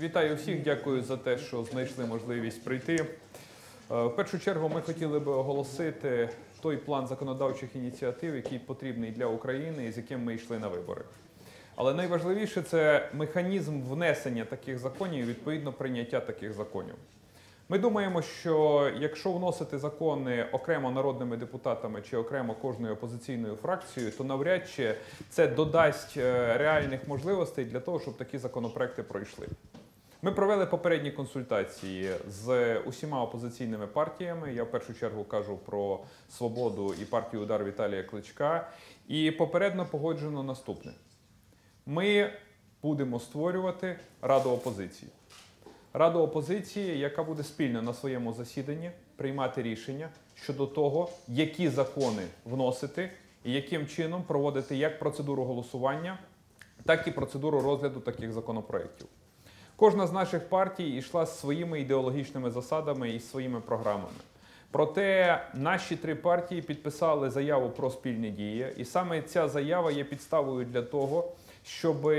Вітаю всіх, дякую за те, що знайшли можливість прийти. Е, В першу чергу ми хотіли би оголосити той план законодавчих ініціатив, який потрібний для України і з яким ми йшли на вибори. Але найважливіше це механізм внесення таких законів і відповідно прийняття таких законів. Ми думаємо, що якщо вносити закони окремо народними депутатами чи окремо кожною опозиційною фракцією, то навряд чи це додасть е, реальних можливостей для того, щоб такі законопроекти пройшли. Ми провели попередні консультації з усіма опозиційними партіями. Я в першу чергу кажу про свободу і партію удар Віталія Кличка. І попередньо погоджено наступне: ми будемо створювати раду опозиції. Раду опозиції, яка буде спільно на своєму засіданні приймати рішення щодо того, які закони вносити і яким чином проводити як процедуру голосування, так і процедуру розгляду таких законопроєктів. Кожна з наших партій йшла з своїми ідеологічними засадами і своїми програмами. Проте наші три партії підписали заяву про спільні дії, і саме ця заява є підставою для того, щоб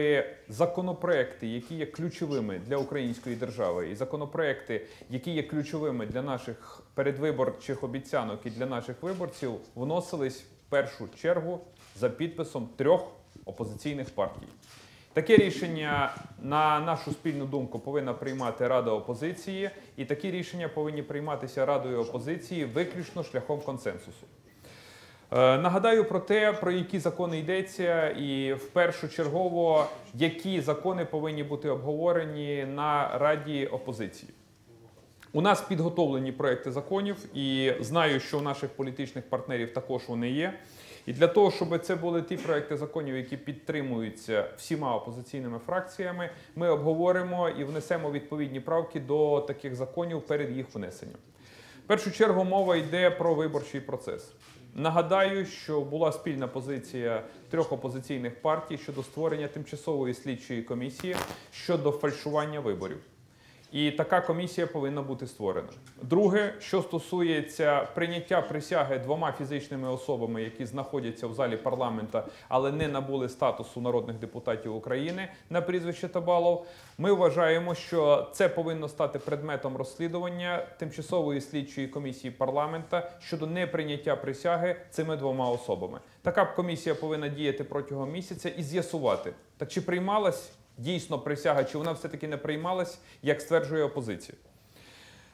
законопроекти, які є ключовими для української держави, і законопроекти, які є ключовими для наших передвиборчих обіцянок і для наших виборців, вносились в першу чергу за підписом трьох опозиційних партій. Таке рішення, на нашу спільну думку, повинна приймати Рада опозиції, і такі рішення повинні прийматися Радою опозиції виключно шляхом консенсусу. Е, Нагадаю про те, про які закони йдеться, і в першу чергово, які закони повинні бути обговорені на Раді опозиції. У нас підготовлені проекти законів, і знаю, що у наших політичних партнерів також вони є. І для того, щоб це були ті проекти законів, які підтримуються всіма опозиційними фракціями, ми обговоримо і внесемо відповідні правки до таких законів перед їх внесенням. В першу чергу мова йде про виборчий процес. Нагадаю, що була спільна позиція трьох опозиційних партій щодо створення тимчасової слідчої комісії щодо фальшування виборів. І така комісія повинна бути створена. Друге, що стосується прийняття присяги двома фізичними особами, які знаходяться в залі парламента, але не набули статусу народних депутатів України на прізвище Табалов, ми вважаємо, що це повинно стати предметом розслідування тимчасової слідчої комісії парламента щодо неприйняття присяги цими двома особами. Така комісія повинна діяти протягом місяця і з'ясувати, так чи приймалась дійсно присяга, чи вона все-таки не приймалась, як стверджує опозиція.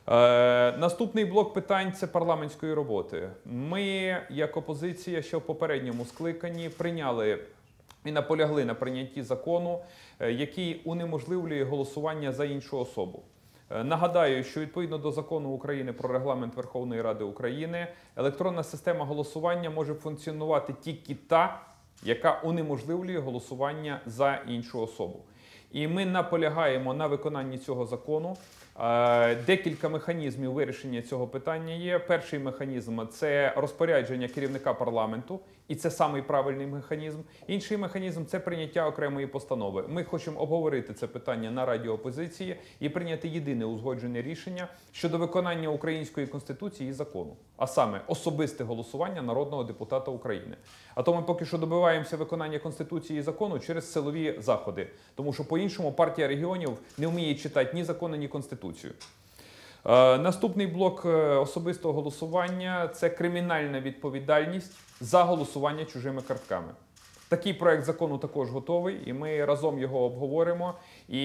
Е, наступний блок питань це парламентської роботи. Ми, як опозиція, ще в попередньому скликанні прийняли і наполягли на прийнятті закону, е, який унеможливлює голосування за іншу особу. Е, Нагадаю, що відповідно до закону України про регламент Верховної Ради України електронна система голосування може функціонувати тільки та, яка унеможливлює голосування за іншу особу. І ми наполягаємо на виконанні цього закону. Е, Декілька механізмів вирішення цього питання є. Перший механізм це розпорядження керівника парламенту, і це самий правильний механізм. Інший механізм це прийняття окремої постанови. Ми хочемо обговорити це питання на раді опозиції і прийняти єдине узгоджене рішення щодо виконання української конституції і закону, а саме особисте голосування народного депутата України. А то ми поки що добиваємося виконання конституції і закону через силові заходи, тому що по-іншому партія регіонів не вміє читати ні закони, ні конституцію. Е, Наступний блок е, особистого голосування це кримінальна відповідальність за голосування чужими картками. Такий проект закону також готовий, і ми разом його обговоримо. І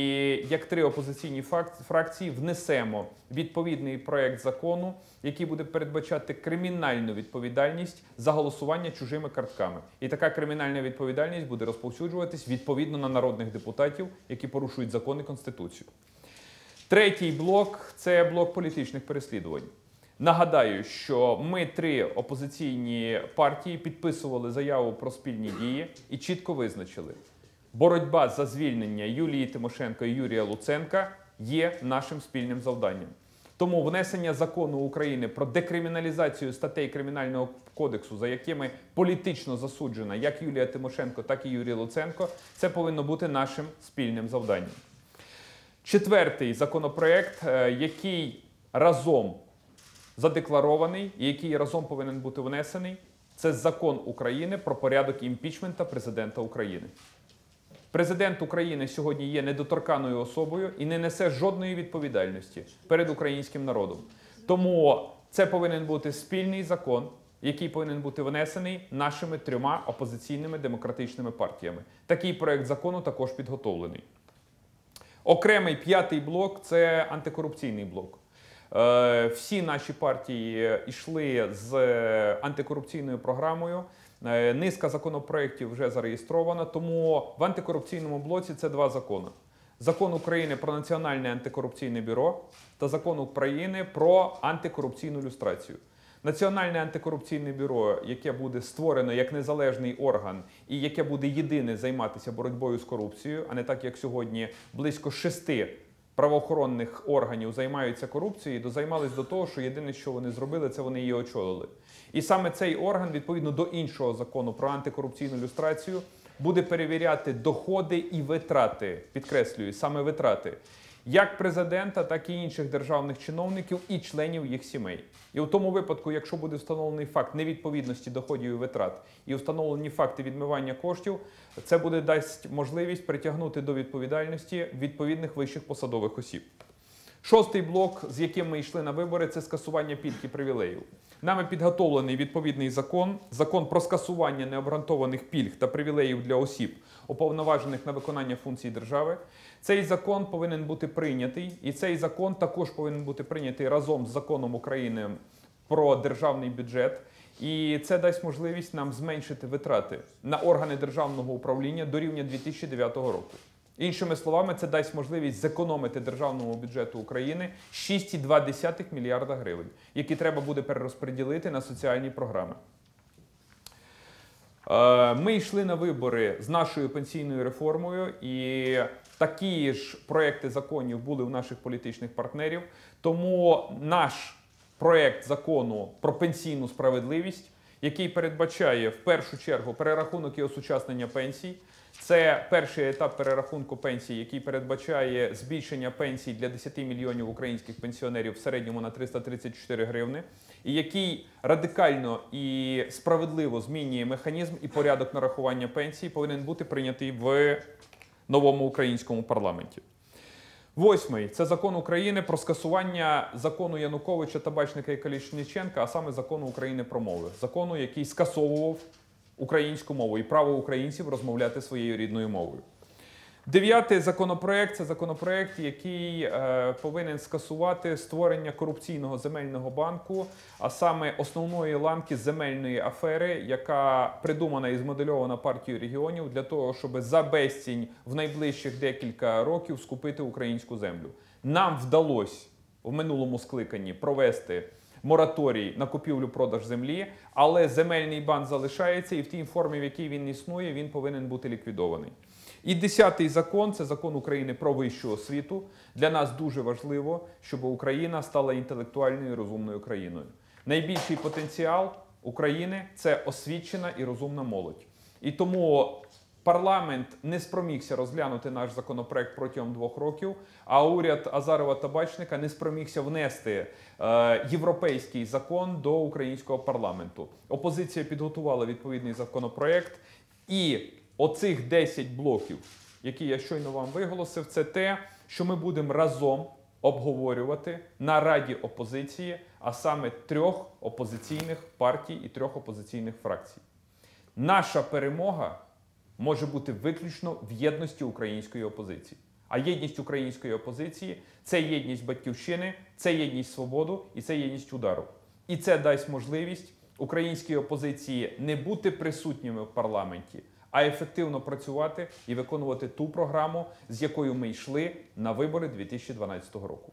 як три опозиційні фракції внесемо відповідний проект закону, який буде передбачати кримінальну відповідальність за голосування чужими картками. І така кримінальна відповідальність буде розповсюджуватись відповідно на народних депутатів, які порушують закон і конституцію. Третій блок це блок політичних переслідувань. Нагадаю, що ми три опозиційні партії підписували заяву про спільні дії і чітко визначили, боротьба за звільнення Юлії Тимошенко і Юрія Луценка є нашим спільним завданням. Тому внесення закону України про декриміналізацію статей Кримінального кодексу, за якими політично засуджена як Юлія Тимошенко, так і Юрій Луценко, це повинно бути нашим спільним завданням. Четвертий законопроект, е, який разом задекларований і який разом повинен бути внесений, це закон України про порядок імпічмента президента України. Президент України сьогодні є недоторканою особою і не несе жодної відповідальності перед українським народом. Тому це повинен бути спільний закон, який повинен бути внесений нашими трьома опозиційними демократичними партіями. Такий проект закону також підготовлений. Окремий п'ятий блок це антикорупційний блок. Е, Всі наші партії йшли з антикорупційною програмою. Е, Низка законопроєктів вже зареєстрована, тому в антикорупційному блоці це два закони: закон України про Національне антикорупційне бюро та закон України про антикорупційну люстрацію. Національне антикорупційне бюро, яке буде створено як незалежний орган і яке буде єдине займатися боротьбою з корупцією, а не так як сьогодні близько шести правоохоронних органів займаються корупцією, дозаймались до того, що єдине, що вони зробили, це вони її очолили. І саме цей орган, відповідно до іншого закону про антикорупційну люстрацію, буде перевіряти доходи і витрати. Підкреслюю, саме витрати як президента, так і інших державних чиновників і членів їх сімей. І у тому випадку, якщо буде встановлений факт невідповідності доходів і витрат і встановлені факти відмивання коштів, це буде дасть можливість притягнути до відповідальності відповідних вищих посадових осіб. Шостий блок, з яким ми йшли на вибори, це скасування пільг і привілеїв. Нами підготовлений відповідний закон, закон про скасування необґрунтованих пільг та привілеїв для осіб, уповноважених на виконання функцій держави. Цей закон повинен бути прийнятий, і цей закон також повинен бути прийнятий разом з законом України про державний бюджет. І це дасть можливість нам зменшити витрати на органи державного управління до рівня 2009 року. Іншими словами, це дасть можливість зекономити державному бюджету України 6,2 мільярда гривень, які треба буде перерозподілити на соціальні програми. Е, Ми йшли на вибори з нашою пенсійною реформою, і такі ж проекти законів були у наших політичних партнерів. Тому наш проект закону про пенсійну справедливість, який передбачає в першу чергу перерахунок і осучаснення пенсій. Це перший етап перерахунку пенсій, який передбачає збільшення пенсій для 10 мільйонів українських пенсіонерів в середньому на 334 гривни, і який радикально і справедливо змінює механізм і порядок нарахування пенсій, повинен бути прийнятий в новому українському парламенті. Восьмий це закон України про скасування закону Януковича, Табачника і Калішниченка, а саме закону України про мови, закону, який скасовував українську мову і право українців розмовляти своєю рідною мовою. Дев'ятий законопроект це законопроект, який е, повинен скасувати створення корупційного земельного банку, а саме основної ланки земельної афери, яка придумана і змодельована партією регіонів для того, щоб за безцінь в найближчих декілька років скупити українську землю. Нам вдалося в минулому скликанні провести мораторій на купівлю-продаж землі, але земельний банк залишається, і в тій формі, в якій він існує, він повинен бути ліквідований. І десятий закон це закон України про вищу освіту. Для нас дуже важливо, щоб Україна стала інтелектуальною і розумною країною. Найбільший потенціал України це освічена і розумна молодь. І тому парламент не спромігся розглянути наш законопроект протягом двох років. А уряд Азарова Табачника не спромігся внести е, європейський закон до українського парламенту. Опозиція підготувала відповідний законопроект і. Оцих 10 блоків, які я щойно вам виголосив, це те, що ми будемо разом обговорювати на раді опозиції, а саме трьох опозиційних партій і трьох опозиційних фракцій. Наша перемога може бути виключно в єдності української опозиції. А єдність української опозиції це єдність батьківщини, це єдність свободу і це єдність удару. І це дасть можливість українській опозиції не бути присутніми в парламенті а ефективно працювати і виконувати ту програму, з якою ми йшли на вибори 2012 року.